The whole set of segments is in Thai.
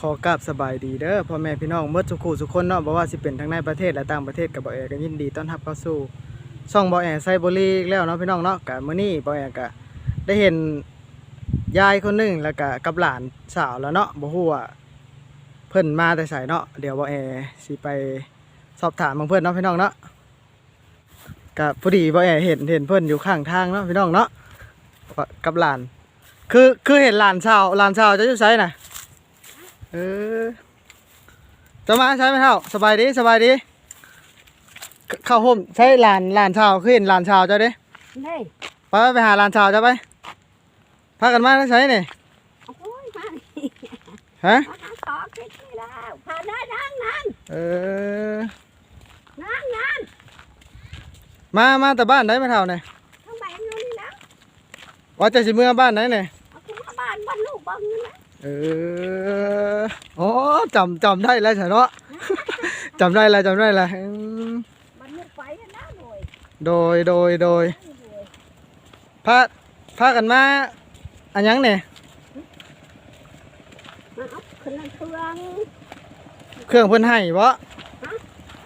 ขอกราบสบายดีเด้อพ่อแม่พี่น้องเมื่อสุขูสุคนเนาะบ่ว่าสิเป็นทั้งในประเทศและต่างประเทศกับบ่แอก็ยินดีต้อนรับเข้าสู่ช่องบ่แอไซบรีแล้วเนาะพี่น้องเนาะก็มื้อนี้บ่แอก็ได้เห็นยายคนหนึงแล้วก็กับหลานสาวแล้วเนาะบ่ฮู้ว่าเพิ่นมาแต่ไสเนาะเดี๋ยวบ่แอสิไปสอบถามของเพิ่นเนาะพี่น้องเนาะก็พอดีบ่แอเห็นเห็นเพิ่นอยู่ข้างทางเนาะพี่น้องเนาะกับหลาน คือคือเห็นหลานชาวหลานชาวจะอยู่ไสน่ะ เออจะมาใช้ไหมเท่าสบายดีสบายดีเขเข้าห่มใช้ลานลานชาวขึ้นลานชาวเจ้าเด้นี่ไปไปหาลานชาวเจ้าไปพากันมาแล้วใช้นี่โอ้ยมานี่ฮะมาขอคิดนี่แล้วพาได้นั่งนั่งเออนั่งนั่งมามาแต่บ้านได้ไหมเท่าเนี่ยทำไมนู่นนี่แล้วว่าจะสิเมื่อบ้านไหนเนี่ย เออโอ้จำจำได้แล้วใช่เนาะจำได้แล้วจำได้แล้วอืมบ้านลูกไปนะหน่วยโดยโดยโดยหน่วยพาพากันมาอันยังเนี่ยมาเอาขึ้นนั่งเครื่องเครื่องเพิ่นให้บ่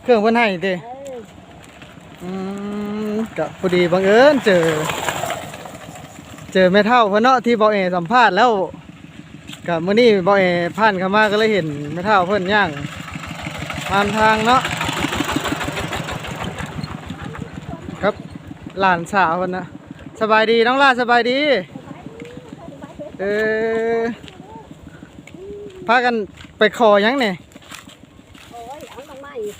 เครื่องเพิ่นให้ติเอออืมก็พอดีบังเอิญเจอ เจอแม่เท่าเพิ่นเนาะที่บ่อเอสัมภาษณ์แล้ว ก็มื้อนี้บ่อเอผ่านเข้ามาก็เลยเห็นแม่เท่าเพิ่นย่างผ่านทางเนาะครับหลานสาวเพิ่นนะสบายดีน้องลาสบายดีเออพากันไปขอหยังเนี่ยโอ้ยเอาลงมาอีก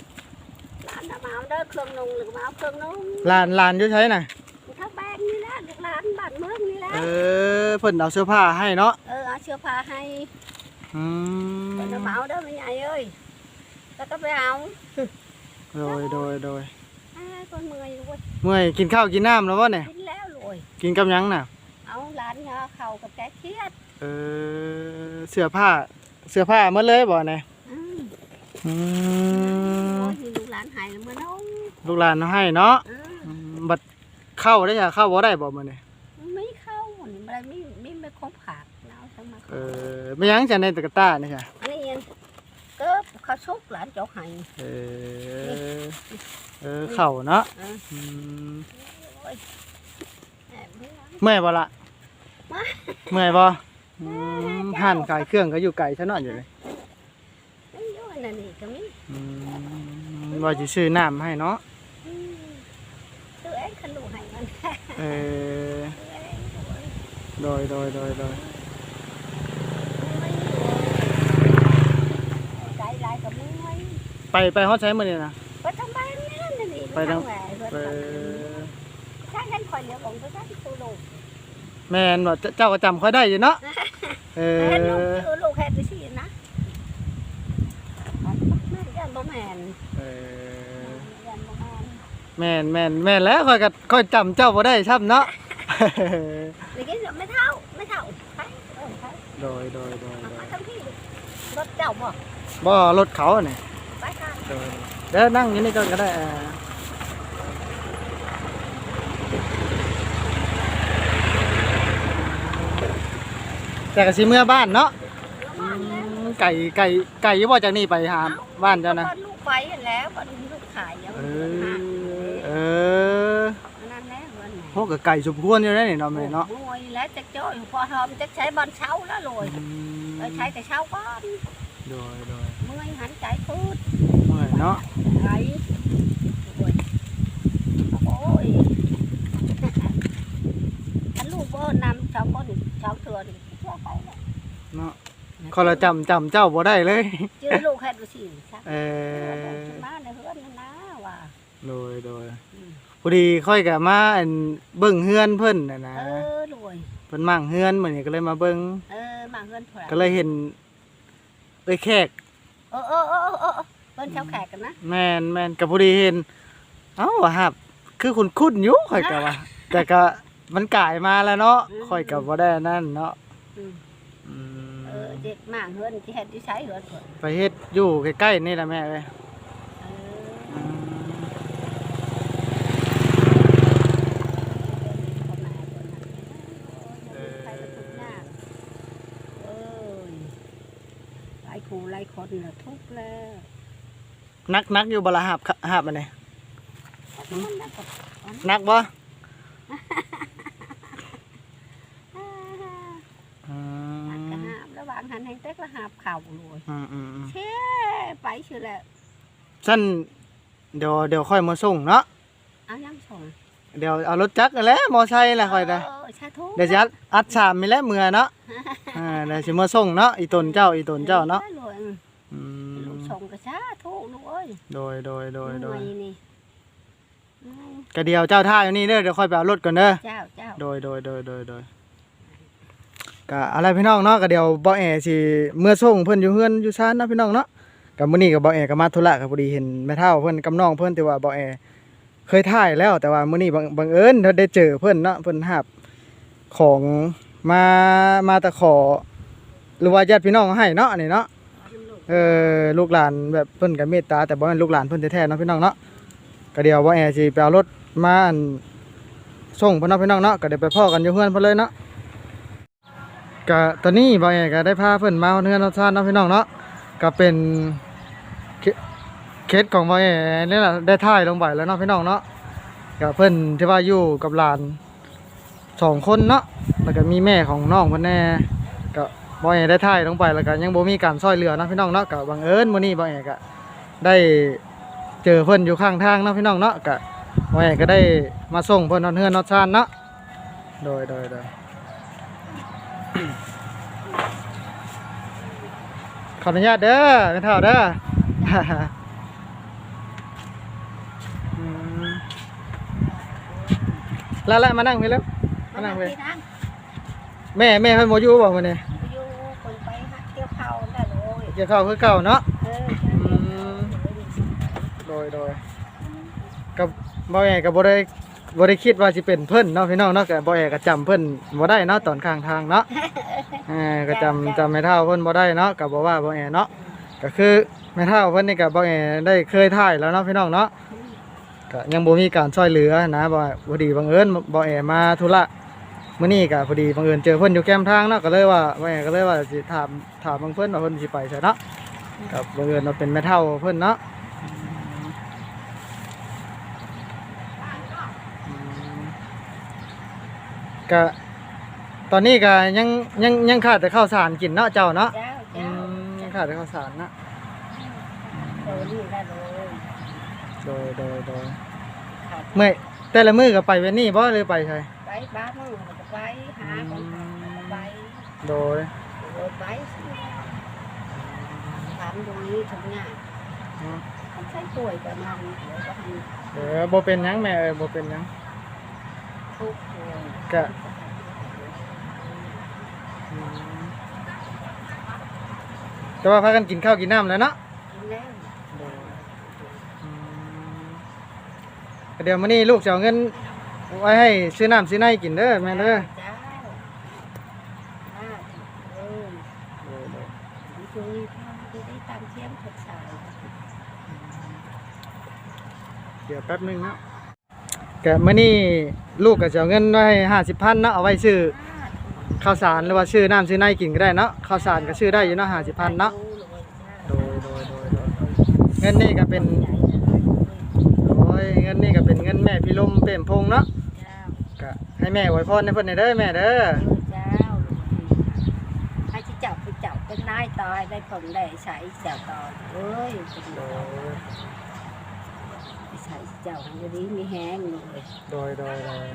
ร้านน้ำมาเอาเด้อเครื่องนุ่งหรือมาเอาเครื่องนุ่งหลานหลานอยู่ใช้น่ะทั้งแบงนี่แหละลูกหลานบ้านเมืองนี่แหละเออเพิ่นเอาเสื้อผ้าให้เนาะเออเอาเสื้อผ้าให้อืมเดี๋ยวมาเอาเด้อแม่ใหญ่เอ้ยแล้วก็ไปเอาโดยโดยโดยอ้าคนเมื่อยเว้ยเมื่อยกินข้าวกินน้ำแล้ววะเนี่ยกินแล้วรวยกินกับหยังน่ะ เอาหลานยาเข่ากับแกเครียดเออเสื้อผ้าเสื้อผ้าหมาเลยบ่เนี่ยอืมอืโอ้มยมีลูกหลานหายแล้วมื่อน้องลูกหลานเอาให้เนาะเอออืมบัดเข้าได้จ้ะเข้าบ่ได้บ่มื้อนี้ เออไม่หยังจะในตะกะต้านี่ค่ะอันนี้ยังก็เขาชุกหลานเจ้าให้เออเออเข้าเนาะเอออืมแอบไม่เอาเมื่อยบ่ล่ะมาเมื่อยบ่อืมหั่นขายเครื่องก็อยู่ไกลซะเนาะอยู่เลยไม่ยุ่งนั่นนี่ก็มีอืมว่าสิซื้อน้ำให้เนาะอืมตัวเองขนุนให้มันเออตัวเองตัวเองโดยโดยโดยโดย ใจลายกับมือไว้ ไปไปฮอดใช้มื้อนี้นะ ไปทำบ้านนี่นั่นนี่ไปทางแหวนเออใช่กันคอยเหลียวของตัวท่านตัวลูกแม่นว่าเจ้าก็จำค่อยได้อยู่เนาะเอแม่ลูกอคือลูกแค่ไปสินะแม่ยันบ่แม่นเออยันบ่แม่นแม่นแม่นแม่นแล้วค่อยก็ค่อยจำเจ้าบ่ได้ซ้ำเนาะนี่กินไม่เท่าไม่เท่าใครเออใครโดยโดยโดยโดมายทำที่รถเจ้าบ่บ่รถเขาอะนี่ไปค่ะโดย เดี๋ยวนั่งอยู่นี่ก็ก็ได้อ่าแต่ก็สิเมื่อบ้านเนาะเดี๋ยวมาแล้วอืมไก่ไก่ไก่อยู่บ่จากนี่ไปหาบ้านเจ้านะก็ลูกไปแล้วก็ลูกขายยังเอหาอเออนั่นแหละเงินโหก็ไก่สมควรอยู่ได้นี่เนาะแม่เนาะมวยแล้วจะจ้อยพอทอมจะใช้บอลเช้าแล้วเลยอืมเออใช้แต่เช้าก่อนโดยโดยเมื่อยหันใจพูด เมื่อยเนาะไรโอ้ยโอ้ยฉันลูกบ่นำสองคนสองเถื่อนี่เชื่อไปแล้วเนาะขอละจำจำเจ้าบ่ได้เลยเจอลูกแค่ดูสิชักเออมาในเฮือนนั่นนะว่าโดยโดยอืมพอดีค่อยกะมาอันเบิ่งเฮือนเพิ่นน่ะนะเออรวยเพิ่นมั่งเฮือนมื้อนี้ก็เลยมาเบิ่งเออมาเฮือนเท่าไหร่ก็เลยเห็นเอ้ยแขกเออเออเออเออเออเพิ่นเช้าแขกกันนะแม่นแม่นก็พอดีเห็น เอ้าว่าฮับคือคุณคุ้นๆอยู่ค่อยก็ว่า แต่ก็มันกลายมาแล้วเนาะค่อยก็บ่ได้อันนั่นเนาะอืมอืมเออเด็ดมาเฮือนที่เฮ็ดที่ใช้เฮือนเพิ่นไปเฮ็ดอยู่ใกล้ๆนี่แหละแม่เอ้ยเอออืมใครเป็นคนยากเอ้ยไปายครูหลายคนแล้วทุกข์แล้ว นักนักอยู่บ่ละหาบหาบอันนี้มันน่ะก็นักบ่อ่าอืมันมก็หาบระหว่างหันให้เต็กละหาบเข่าเลยอืมอืมอืมเช่ไปชื่อแล้วสั้นเดี๋ยวเดี๋ยวค่อยมาส่งเนาะเอายังส่งเดี๋ยวเอารถจักรนั่นแหละมอไซค์แหละค่อยได้เออชาทุกเดี๋ยวจะอัดอัดสามมีแล้วเมื่อเนาะอ่าเดี๋ยวสิมาส่งเนาะอีตนเจ้าอีตนเจ้าเนาะออเลยอื ลูมกส่งก็ชาทุกลูกเอ้ยโดยโดยโดยโดยหน่วนี่อืมก็เดี๋ยวเจ้าท่าอยู่นี่เด้อเดี๋ยวค่อยไปเอารถก่อนเด้อ เจ้าเจ้าโดยโดยโดยโดยโดยก็อะไรพี่น้องเนาะก็เดี๋ยวบ่แอสิเมื่อส่งเพิ่นอยู่เฮือนอยู่ชานเนาะพี่น้องเนาะก็มื้อนี้ก็บ่แอก็มาธุระก็พอดีเห็นแม่เฒ่าเพิ่นกับน้องเพิ่นที่ว่าบ่แอเคยถ่ายแล้วแต่ว่ามื้อนี้บังบังเอิญได้เจอเพิ่นเนาะเพิ่นหาบของมามาตะขอหรือว่าญาติพี่น้องเอาให้เนาะอันนี้เนาะ เออลูกหลานแบบเพิ่นก็เมตตาแต่บ่แม่นลูกหลานเพิ่นแท้ๆเนาะพี่น้องเนาะก็เดี๋ยวบ่าแอร์สิไปเอารถมานส่งพี่น้องพี่น้องเนาะก็เดี๋ยวไปพ่อกันอยู่เฮือนเพิ่นเลยเนาะก็ตอนนี้บ่าวแอก็ได้พาเพิ่นมาเฮือนรสชาติเนาะพี่น้องเนาะก็เป็นเคสของบ่าวแอนี่แหละได้ถ่ายลงไปแล้วเนาะพี่น้องเนาะก็เพิ่นที่ว่าอยู่กับหลานสองคนเนาะแล้วก็มีแม่ของน้องเพิ่นแน่ บ่าวแอได้ถ่ายลงไปแล้วก็ยังบ่มีการช่วยเหลือเนาะพี่น้องเนาะก็บังเอิญมื้อนี้บ่าวแอก็ได้เจอเพิ่นอยู่ข้างทางเนาะพี่น้องเนาะก็แม่ก็ได้มาส่งเพิ่นนอนเฮือนนอนชานเนาะโดยโดยโดยขออนุญาตเด้อเป็นเท่าเด้ออืมแล้วแล้วมานั่งไปแล้วมานั่งไปที่นั่งแม่แม่เพิ่นบ่อยู่บ่มื้อนี้อยู่คนไปหาเกี่ยวข้าวได้เลย เกี่ยวข้าวคือเก่าเนาะเอออืมโดยโดยกับบ่แอก็บ่ได้บ่ได้คิดว่าสิเป็นเพิ่นเนาะพี่น้องเนาะก็บ่แอก็จำเพิ่นบ่ได้เนาะตอนข้างทางเนาะเออก็จำจำไม่เท่าเพิ่นบ่ได้เนาะก็บ่ว่าบ่แอเนาะก็คือไม่เท่าเพิ่นนี่ก็บ่แอได้เคยถ่ายแล้วเนาะพี่น้องเนาะก็ยังบ่มีการช่วยเหลือนะบ่พอดีบังเอิญบ่แอมาธุระ มื้อนี้ก็พอดีบังเอิญเจอเพิ่นอยู่แคมป์ทางเนาะก็เลยว่าบ่แอก็เลยว่าสิถามถามเบิ่งเพิ่นว่าเพิ่นสิไปไสเนาะกับบังเอิญว่าเป็นแม่เท่าเพิ่นเนาะก็ตอนนี้ก็ยังยังยังขาดแต่ข้าวสารกินเนาะเจ้าเนาะเจ้าอืเจ้ามขาดแต่ข้าวสารเนาะเออนี่ได้เลยโดยโดยโดยขาดเมื่อยแต่ละมื้อก็ไปเวนนี่บ่หรือไปใช่ไป บ้านมึงก็ไปหาของไปโดยโดยไปถามตรงนี้ถึงงานมันใช้ป่วยประมาณนี้เดี๋ยวก็ให้เออบ่เป็นหยังแม่เอ้ยบ่เป็นหยังทุกข์เลยก็อืมแต่ว่าพากันกินข้าวกินน้ำแล้วเนาะกินแล้วโดยอืมเดี๋ยวมื้อนี้ลูกจะเอาเงิน ไว้ให้ซื้อน้ำซื้อในกินเด้อแม่เด้อเจ้าอ่าเออโดยโดยคุยคุยได้ตามเทียมถัดสายเดี๋ยวแป๊บนึงนะแกะมื่อนี้ลูกก็จะเอาเงินไว้ห้าสิบพันเนาะเอาไว้ซื้อข้าวสารหรือว่าซื้อน้ำซื้อในกินก็ได้เนาะข้าวสารก็ซื้อได้อยู่เนาะห้าสิบพันเนาะโดยโดยโดยโดยเงินนี่ก็เป็นโอ้ยเงินนี่ก็เป็นเงินแม่พี่ลมเปี่ยมพงษ์เนาะก็ ให้แม่ไว้พรในเพิ่นให้เด้อแม่เด้อเจ้าให้ที่เจ้าคือเจ้าเป็นนายตายได้ผลได้ใช้เจ้าตอนเอ้ยเป็นโดเจ้ายใช้เจ้าอันนี้มีแห้งเลยโดยโดยโดย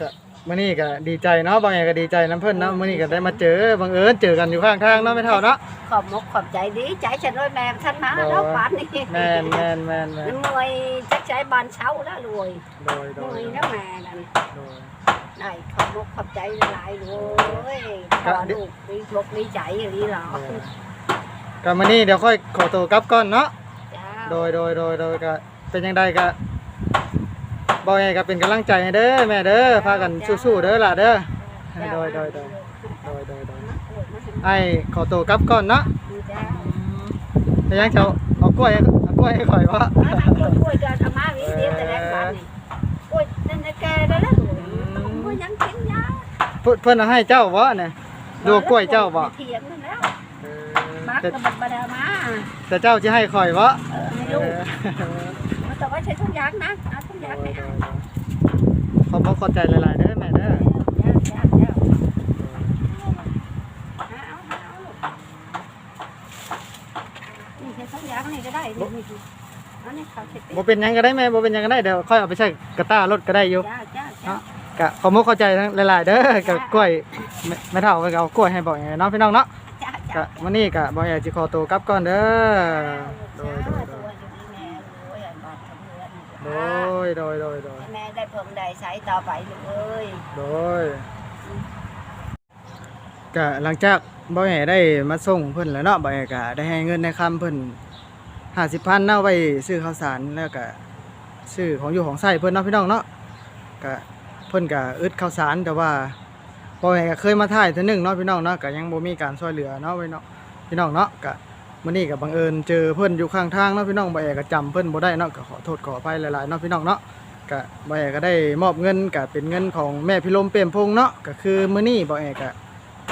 ก็ มื่อนี้ก็ดีใจเนาะบางอย่างก็ดีใจน้ำเพิ่นเนาะมื่อนี้ก็ได้มาเจอบังเอิญเจอกันอยู่ข้างทางเนาะไม่เท่าเนาะ ขอบมกขอบใจดีใจฉันด้วยแม่ท่านมาแล้วป่านนี้แมนแมนแมนแมนหน่วยจักใจบานเช้าแล้วรวยโดยหโดน่วยยนะแม่นั่นโดย ได้ขอบมกขอบใจหลายเลยขอลูกดีมกดีใจอย่างนี้หรอก็มื้อนี้เดี๋ยวค่อยขอตัวกลับก่อนเนาะเจ้าโดยโดยโดยโดยก็เป็นยังไงก็ บอกไงก็เป็นกำลังใจให้เด้อแม่เด้อพากันสู้ๆเด้อล่ะเด้อโดยโดยโดยโดยโดยโดยไอ้ขอตัวกลับก่อนเนาะเจ้าแต่ยังจะเอากล้วยเอากล้วยให้ข่อยว่ามาทางคนกล้วยเดินเอามาวิเดียวแต่แรกวันนี่กล้วยนั่นน่ะแกได้แล้วกล้วยยังกินยาเพิ่นเพิ่นเอาให้เจ้าบ่เนี่ยดูกล้วยเจ้าบ่เทียมนั่นแล้วอเออมักแต่ก็บัดบดามาแต่เจ้าจะให้คอยวะเออให้ลูกมันแต่ว่าใช้ทุกอย่างนะ เอาทุกอย่างไม่เอาขอบพระขอบใจหลายๆเด้อแม่เด้อเจ้าเจ้าเจ้าเอาเอาเอาลูกนี่ใช้ทุกอย่างนี่ก็ได้นี่นี่อันนี้เขาเช็ดบ่เป็นหยังก็ได้แม่บ่เป็นหยังก็ได้เดี๋ยวค่อยเอาไปใช้กระต้ารถก็ได้อยู่เจ้าเจ้าเจ้ากะขอบพระขอบใจทั้งหลายๆเด้อกับกล้วยแม่แม่เฒ่าไปเอากล้วยให้บ่อยเนาะพี่น้องเนาะเจ้าเจ้ากะวันนี้กะบ่อยากสิขอตัวกลับก่อนเด้อโดยโดยโดย โด ยโดยโดยโดยแม่ได้เพิ่มได้ใช้ต่อไปลูกเอ้ยโดยก็หลังจากบ่แห่ได้มาส่งเพิ่นแล้วเนาะบ่แห่ก็ได้ให้เงินในคำเพิ่น50,000เนาะไว้ซื้อข้าวสารแล้วก็ซื้อของอยู่ของใช้เพิ่นเนาะพี่น้องเนาะก็เพิ่นก็อึดข้าวสารแต่ว่าบ่แห่ก็เคยมาถ่ายเทื่อหนึงเนาะพี่น้องเนาะก็ยังบ่มีการช่วยเหลือเนาะพี่น้องพี่น้องเนาะก็ มื้อนี้ก็บังเอิญเจอเพิ่อนอยู่ข้างทางเนาะพี่น้องบ่แห่ก็จำเพิ่อนบ่ได้เนาะก็ขอโทษขออภัยหลายๆเนาะพี่น้องเนาะก็บ่แอก็ได้มอบเงินก็เป็นเงินของแม่พิรมเปรมพงษ์เนาะก็คือมื้อนี้บ่แอก็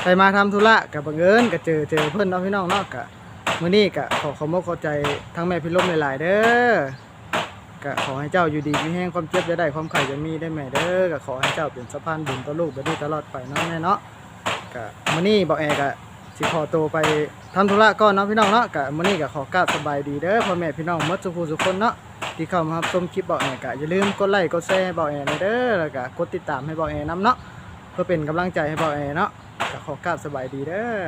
ไปมาทำธุระก็บังเอิญก็เจอเจอเพิ่อนเนาะพี่น้องเนาะก็มื้อนี้ก็ขอขอบคุณขอใจทั้งแม่พิรมหลายๆเด้อก็ขอให้เจ้าอยู่ดีมีแห้งความเจ็บจะได้ความไข่จะมีได้แม่เด้อก็ขอให้เจ้าเป็นสะพานบุญต่อลูกแบบนี้ตลอดไปเนาะแม่เนาะก็มื้อนี้บ่แอก็ สิขอตัวไปทำธุระก่อนเนาะพี่น้องเนาะกะมื้อนี้ก็ขอกราบสบายดีเด้อพ่อแม่พี่น้องมดสุภูสุคนเนาะที่เข้ามารับชมคลิปเบาแอนกะอย่าลืมกดไลค์กดแชร์ให้เบาแอนเด้อแล้วก็กดติดตามให้เบาแอนนํเนาะเพื่อเป็นกำลังใจให้เบาแอนเนาะกะขอกราบสบายดีเด้อ